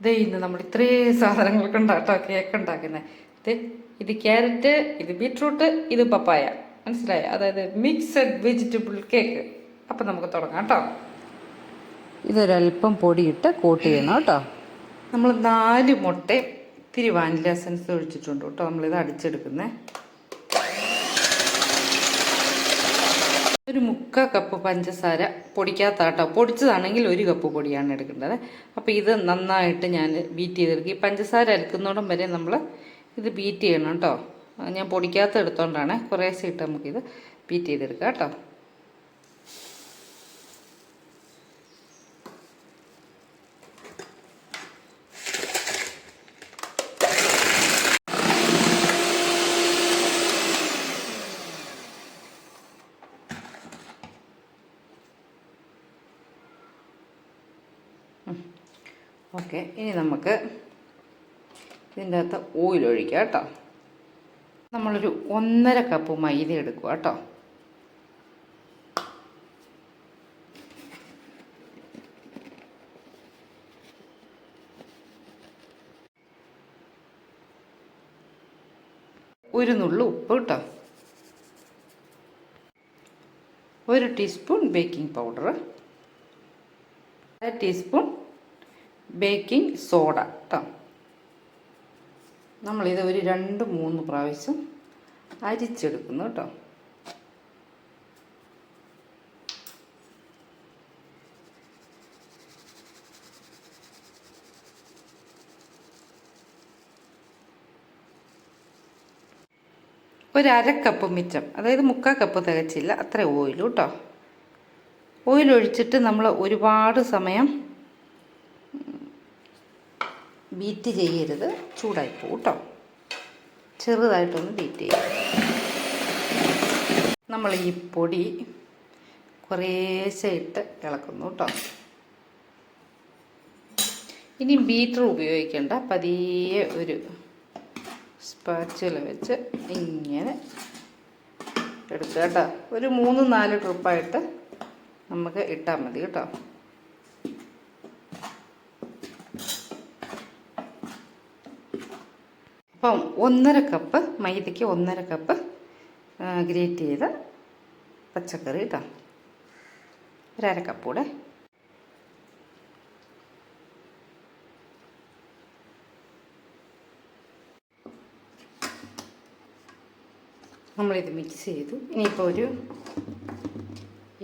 ദേ ഇന്ന് നമ്മൾ ഇത്രയും സാധനങ്ങളൊക്കെ ഉണ്ടാട്ടോ കേക്ക് ഉണ്ടാക്കുന്നത് ഇത് ഇത് ക്യാരറ്റ് ഇത് ബീട്രൂട്ട് ഇത് പപ്പായ. മനസ്സിലായി? അതായത് മിക്സഡ് വെജിറ്റബിൾ കേക്ക് അപ്പം നമുക്ക് തുടങ്ങാം കേട്ടോ ഇതൊരല്പം പൊടിയിട്ട് കോട്ട് ചെയ്യണം കേട്ടോ നമ്മൾ നാല് മുട്ടയും ഇത്തിരി വാനില എസൻസ് ഒഴിച്ചിട്ടുണ്ട് കേട്ടോ നമ്മളിത് അടിച്ചെടുക്കുന്നത് ഒരു മുക്കാൽ കപ്പ് പഞ്ചസാര പൊടിക്കാത്ത കേട്ടോ പൊടിച്ചതാണെങ്കിൽ ഒരു കപ്പ് പൊടിയാണ് എടുക്കേണ്ടത്. അപ്പോൾ ഇത് നന്നായിട്ട് ഞാൻ ബീറ്റ് ചെയ്തെടുക്കും. ഈ പഞ്ചസാര അരക്കുന്നോടം വരെ നമ്മൾ ഇത് ബീറ്റ് ചെയ്യണം കേട്ടോ. ഞാൻ പൊടിക്കാത്ത എടുത്തോണ്ടാണ് കുറേശ്ശെ ഇട്ട് നമുക്കിത് ബീറ്റ് ചെയ്തെടുക്കാം കേട്ടോ. ഓക്കെ ഇനി നമുക്ക് ഇതിന്റെ അകത്ത് ഓയിൽ ഒഴിക്കുക കേട്ടോ. നമ്മളൊരു ഒന്നര കപ്പ് മൈദ എടുക്കുക കേട്ടോ. ഒരു നുള്ളു ഉപ്പ് കേട്ടോ. ഒരു ടീസ്പൂൺ ബേക്കിംഗ് പൗഡർ അര ടീസ്പൂൺ ബേക്കിംഗ് സോഡ കേട്ടോ നമ്മളിത് ഒരു രണ്ട് മൂന്ന് പ്രാവശ്യം അരിച്ചെടുക്കുന്നു കേട്ടോ ഒരക്കപ്പ് മിച്ചം അതായത് മുക്കാൽ കപ്പ് തികച്ചില്ല അത്ര ഓയിലും കേട്ടോ ഓയിൽ ഒഴിച്ചിട്ട് നമ്മൾ ഒരുപാട് സമയം ബീറ്റ് ചെയ്യരുത്. ചൂടായി പോകും കേട്ടോ ചെറുതായിട്ടൊന്ന് ബീറ്റ് ചെയ്യും. നമ്മൾ ഈ പൊടി കുറേശ്ശെ ഇട്ട് ഇളക്കുന്നു കേട്ടോ ഇനി ബീറ്റർ ഉപയോഗിക്കേണ്ട. പതിയെ ഒരു സ്പാച്ചുല വെച്ച് ഇങ്ങനെ എടുക്കുക കേട്ടോ ഒരു മൂന്ന് നാല് ട്രിപ്പായിട്ട് നമുക്ക് ഇട്ടാൽ മതി കേട്ടോ അപ്പം ഒന്നര കപ്പ് മൈദയ്ക്ക് ഒന്നര കപ്പ് ഗ്രേറ്റ് ചെയ്ത പച്ചക്കറി കേട്ടോ ഒരര കപ്പ് കൂടെ. നമ്മളിത് മിക്സ് ചെയ്തു. ഇനിയിപ്പോൾ ഒരു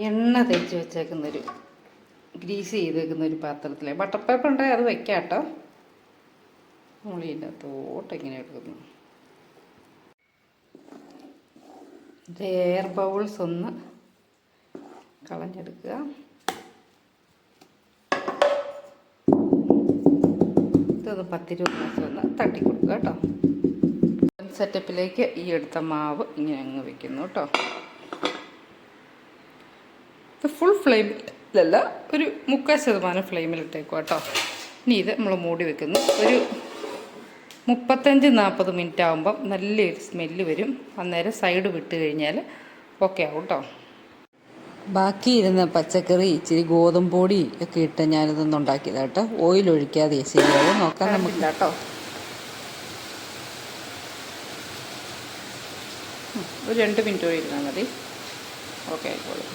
എണ്ണ തേച്ച് വെച്ചേക്കുന്നൊരു ഗ്രീസ് ചെയ്തേക്കുന്ന ഒരു പാത്രത്തിൽ ബട്ടർ പേപ്പർ ഉണ്ടെങ്കിൽ അത് വെക്കാം കേട്ടോ തോട്ടം തോട്ട് ഇങ്ങനെ എടുക്കുന്നു. എയർ ബൗൾസ് ഒന്ന് കളഞ്ഞെടുക്കുക. ഇതൊന്ന് പത്തിരുപത് ദിവസം ഒന്ന് തട്ടി കൊടുക്കുക കേട്ടോ സെറ്റപ്പിലേക്ക് ഈ എടുത്ത മാവ് ഇങ്ങനെ അങ്ങ് വെക്കുന്നു കേട്ടോ. ഇത് ഫുൾ ഫ്ലെയിമിലല്ല ഒരു മുക്കാൽ ശതമാനം ഫ്ലെയിമിലിട്ടേക്കും കേട്ടോ. ഇനി ഇത് നമ്മൾ മൂടി വെക്കുന്നു. ഒരു മുപ്പത്തഞ്ച് നാൽപ്പത് മിനിറ്റ് ആകുമ്പം നല്ലൊരു സ്മെല്ല് വരും. അന്നേരം സൈഡ് വിട്ട് കഴിഞ്ഞാൽ ഓക്കെ ആവും കേട്ടോ ബാക്കി ഇരുന്ന പച്ചക്കറി ഇച്ചിരി ഗോതമ്പ് പൊടി ഒക്കെ ഇട്ട് ഞാനിതൊന്നും ഉണ്ടാക്കിയതാ കേട്ടോ ഓയിൽ ഒഴിക്കാതെ ശരിയാവും നോക്കാൻ നമുക്ക്. നമുക്ക് കേട്ടോ ഒരു രണ്ട് മിനിറ്റ് കൂടി ഇരുന്നാൽ മതി. ഓക്കെ ആയിക്കോളും.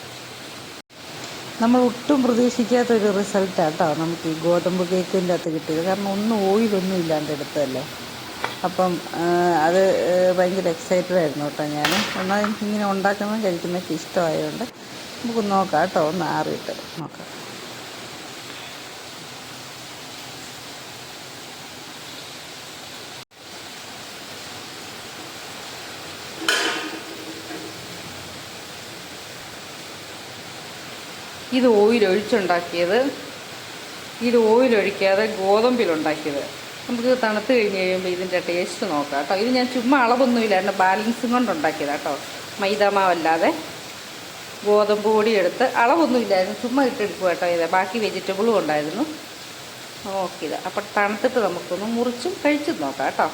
നമ്മൾ ഒട്ടും പ്രതീക്ഷിക്കാത്ത ഒരു റിസൾട്ടാണ് കേട്ടോ നമുക്ക് ഈ ഗോതമ്പ് കേക്കിന്റെ അകത്ത് കിട്ടിയത്. കാരണം ഒന്നും ഓയിലൊന്നും ഇല്ലാണ്ട് എടുത്തതല്ലേ. അപ്പം അത് ഭയങ്കര എക്സൈറ്റഡ് ആയിരുന്നു കേട്ടോ ഞാൻ എന്നാൽ എനിക്കിങ്ങനെ ഉണ്ടാക്കുന്നതും കഴിക്കുന്നതൊക്കെ ഇഷ്ടമായതുകൊണ്ട് നമുക്ക് നോക്കാം കേട്ടോ ഒന്ന് ആറിയിട്ട് നോക്കാം. ഇത് ഓയിൽ ഒഴിച്ചുണ്ടാക്കിയത് ഇത് ഓയിൽ ഒഴിക്കാതെ ഗോതമ്പിലുണ്ടാക്കിയത്. നമുക്ക് തണുത്ത് കഴിഞ്ഞ് കഴിയുമ്പോൾ ഇതിന്റെ ടേസ്റ്റ് നോക്കാം കേട്ടോ. ഇത് ഞാൻ ചുമ്മാ അളവൊന്നുമില്ല എന്റെ ബാലൻസും കൊണ്ട് ഉണ്ടാക്കിയതാണ് കേട്ടോ മൈദാമാവല്ലാതെ ഗോതമ്പ് പൊടി എടുത്ത് അളവൊന്നുമില്ലായിരുന്നു ചുമ്മാ ഇട്ടെടുക്കുക കേട്ടോ ഇത്. ബാക്കി വെജിറ്റബിളും ഉണ്ടായിരുന്നു. നോക്കിയത്. അപ്പം തണുത്തിട്ട് നമുക്കൊന്ന് മുറിച്ചും കഴിച്ചും നോക്കാം കേട്ടോ.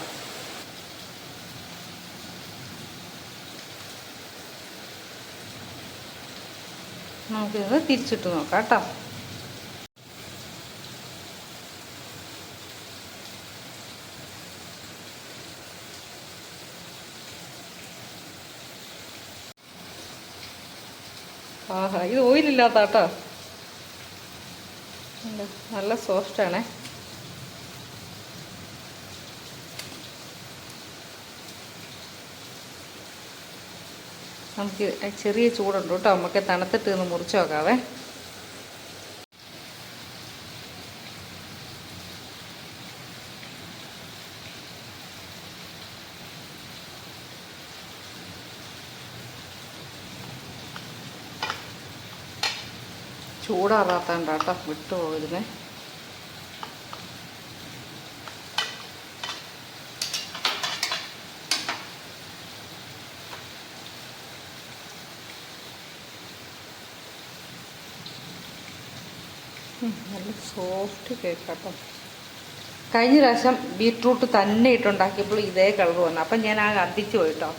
നമുക്കിത് തിരിച്ചിട്ട് നോക്കാം കേട്ടോ. ആഹാ ഇത് ഓയിലില്ലാത്ത കേട്ടോ നല്ല സോഫ്റ്റാണേ നമുക്ക് ചെറിയ ചൂടുണ്ട് കേട്ടോ. നമുക്ക് തണുത്തിട്ട് ഒന്ന് മുറിച്ച് നോക്കാവേ. ചൂടാറാത്തണ്ട കേട്ടോ ഉം, നല്ല സോഫ്റ്റ് കേക്ക് കേട്ടോ കഴിഞ്ഞ പ്രാവശ്യം ബീട്രൂട്ട് തന്നെ ഇട്ടുണ്ടാക്കിയപ്പോൾ ഇതേ കളർ വന്നു. അപ്പം ഞാൻ ആ അന്തിച്ചു പോയിട്ടോ.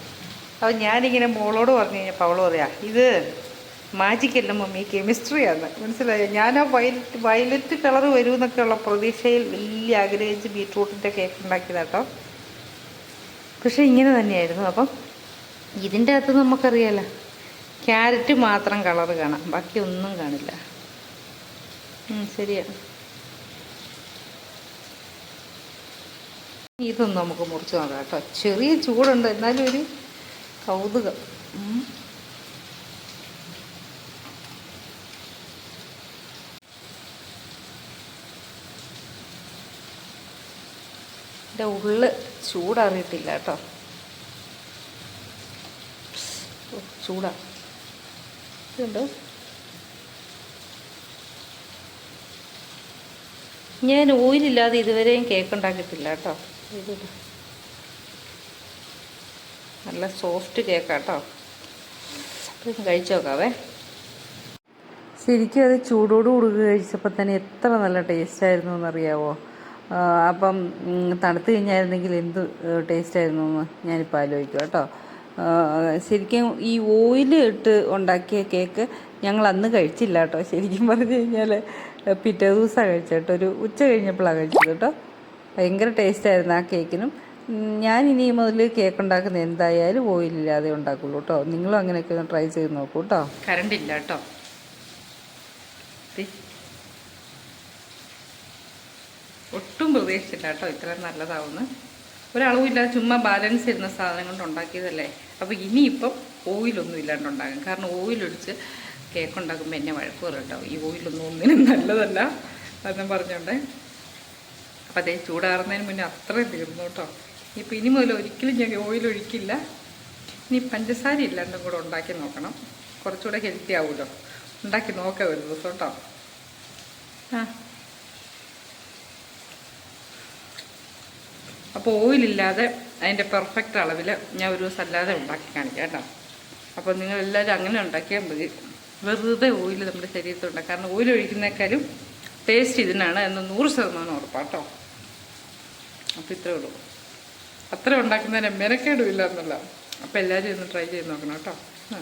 അപ്പം ഞാനിങ്ങനെ മോളോട് പറഞ്ഞു കഴിഞ്ഞപ്പോൾ അവൾ പറയാ ഇത് മാജിക്കല്ല മമ്മി കെമിസ്ട്രിയാണ് മനസ്സിലായോ? ഞാൻ ആ വയലറ്റ് വയലറ്റ് കളർ വരുമെന്നൊക്കെയുള്ള പ്രതീക്ഷയിൽ വലിയ ആഗ്രഹിച്ച് ബീട്രൂട്ടിന്റെ കേക്ക് ഉണ്ടാക്കിയതാട്ടോ പക്ഷേ ഇങ്ങനെ തന്നെയായിരുന്നു. അപ്പം ഇതിന്റെ അകത്ത് നമുക്കറിയാലോ ക്യാരറ്റ് മാത്രം കളർ കാണാം ബാക്കി ഒന്നും കാണില്ല. ശരിയാ. ഇതൊന്നും നമുക്ക് മുറിച്ച് നോക്കാം കേട്ടോ. ചെറിയ ചൂടുണ്ട്. എന്നാലും ഒരു കൗതുകം. എന്റെ ഉള്ള് ചൂടറിയിട്ടില്ല കേട്ടോ. ചൂടാ. ഇതുണ്ടോ? ഞാൻ ഓയിലില്ലാതെ ഇതുവരെയും കേക്ക് ഉണ്ടാക്കിയിട്ടില്ല കേട്ടോ. നല്ല സോഫ്റ്റ് കേക്കാട്ടോ അപ്പം കഴിച്ചു നോക്കാവേ. ശരിക്കും അത് ചൂടോട് കൂടുക കഴിച്ചപ്പോൾ തന്നെ എത്ര നല്ല ടേസ്റ്റ് ആയിരുന്നു എന്നറിയാവോ? അപ്പം തണുത്ത് കഴിഞ്ഞായിരുന്നെങ്കിൽ എന്ത് ടേസ്റ്റ് ആയിരുന്നു എന്ന് ഞാനിപ്പോൾ ആലോചിക്കും കേട്ടോ. ശരിക്കും ഈ ഓയിൽ ഇട്ട് ഉണ്ടാക്കിയ കേക്ക് ഞങ്ങൾ അന്ന് കഴിച്ചില്ല കേട്ടോ. ശരിക്കും പറഞ്ഞു കഴിഞ്ഞാൽ പിറ്റേ ദിവസമാണ് കഴിച്ചത് ഒരു ഉച്ച കഴിഞ്ഞപ്പോഴാണ് കഴിച്ചത് കേട്ടോ. ഭയങ്കര ടേസ്റ്റ് ആയിരുന്നു ആ കേക്കിനും. ഞാൻ ഇനി മുതൽ കേക്ക് ഉണ്ടാക്കുന്ന എന്തായാലും ഓയിലില്ലാതെ ഉണ്ടാക്കുള്ളൂ കേട്ടോ. നിങ്ങളും അങ്ങനെയൊക്കെ ഒന്ന് ട്രൈ ചെയ്ത് നോക്കൂ കേട്ടോ. കറണ്ട് ഇല്ല കേട്ടോ. ഒട്ടും പ്രതീക്ഷിച്ചില്ല കേട്ടോ. ഇത്രയും നല്ലതാവുന്നു. ഒരളവില്ലാതെ ചുമ്മാ ബാലൻസ് ചെയ്യുന്ന സാധനം കൊണ്ട് ഉണ്ടാക്കിയതല്ലേ? അപ്പോൾ ഇനിയിപ്പം ഓയിലൊന്നും ഇല്ലാണ്ട് ഉണ്ടാകും കാരണം ഓയിലൊഴിച്ച് കേക്ക് ഉണ്ടാക്കുമ്പോൾ എന്നെ വഴക്ക് പറയും കേട്ടോ. ഈ ഓയിലൊന്നും ഒന്നിനും നല്ലതല്ല അതെന്നും പറഞ്ഞോണ്ടേ. അപ്പോൾ അതേ ചൂടാറുന്നതിന് മുന്നേ അത്രയും തീർന്നു കേട്ടോ. ഇപ്പം ഇനി മുതൽ ഒരിക്കലും ഞാൻ ഓയിൽ ഒഴിക്കില്ല. ഇനി പഞ്ചസാര ഇല്ലാണ്ടും കൂടെ ഉണ്ടാക്കി നോക്കണം. കുറച്ചുകൂടെ ഹെൽത്തി ആവുമല്ലോ ഉണ്ടാക്കി നോക്കാം ഒരു ദിവസം കേട്ടോ. ആ. അപ്പോൾ ഓയിലില്ലാതെ അതിന്റെ പെർഫെക്റ്റ് അളവിൽ ഞാൻ ഒരു ദിവസം അല്ലാതെ ഉണ്ടാക്കി കാണിക്കാം കേട്ടോ. അപ്പോൾ നിങ്ങളെല്ലാവരും അങ്ങനെ ഉണ്ടാക്കിയാൽ മതി. വെറുതെ ഓയിൽ നമ്മുടെ ശരീരത്തുണ്ട് കാരണം ഓയിൽ ഒഴിക്കുന്നേക്കാളും ടേസ്റ്റ് ഇതിനാണ് എന്ന് നൂറ് ശതമാനം ഉറപ്പാട്ടോ അപ്പോൾ ഇത്രേ ഉള്ളൂ. അത്ര ഉണ്ടാക്കുന്നതിന് മെനക്കേടും ഇല്ല എന്നല്ല അപ്പോൾ എല്ലാവരും ഒന്ന് ട്രൈ ചെയ്ത് നോക്കണം കേട്ടോ ആ.